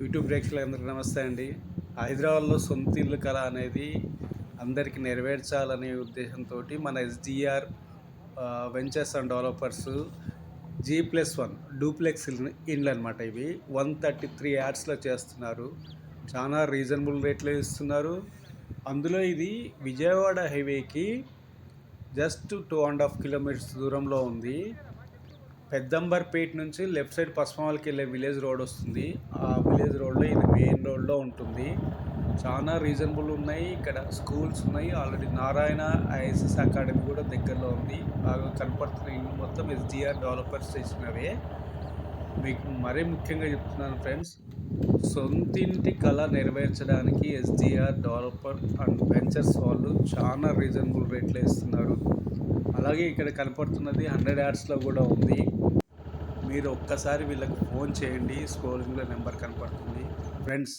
YouTube ప్రేక్షకులందరికీ నమస్తే అండి. హైదరాబాద్లో సొంత ఇల్లు కళ అనేది అందరికీ నెరవేర్చాలనే ఉద్దేశంతో మన SDR ventures and developers G plus one duplex ఇండ్లు అనమాట ఇవి. వన్ థర్టీ త్రీ యాడ్స్లో చేస్తున్నారు. చాలా రీజనబుల్ రేట్లో ఇస్తున్నారు. అందులో ఇది విజయవాడ హైవేకి just two and half kilometres దూరంలో ఉంది. పెద్దంబర్పేట నుంచి లెఫ్ట్ సైడ్ పశ్చిమవాళ్ళకి వెళ్ళే విలేజ్ రోడ్ వస్తుంది. ఆ విలేజ్ రోడ్లో ఇది మెయిన్ రోడ్లో ఉంటుంది. చాలా రీజనబుల్ ఉన్నాయి. ఇక్కడ స్కూల్స్ ఉన్నాయి. ఆల్రెడీ నారాయణ ఐఎస్ఎస్ అకాడమీ కూడా దగ్గరలో ఉంది. బాగా కనపడుతున్న ఇల్లు మొత్తం ఎస్డిఆర్ డెవలపర్స్ చేసినవే మీకు మరీ ముఖ్యంగా చెప్తున్నాను ఫ్రెండ్స్ సొంతింటి కళ నెరవేర్చడానికి ఎస్డిఆర్ డెవలపర్ అండ్ వెంచర్స్ వాళ్ళు చాలా రీజనబుల్ రేట్లో ఇస్తున్నారు. అలాగే ఇక్కడ కనపడుతున్నది హండ్రెడ్ యాడ్స్లో కూడా ఉంది. మీరు ఒక్కసారి వీళ్ళకి ఫోన్ చేయండి. స్క్రోలింగ్లో నెంబర్ కనపడుతుంది. ఫ్రెండ్స్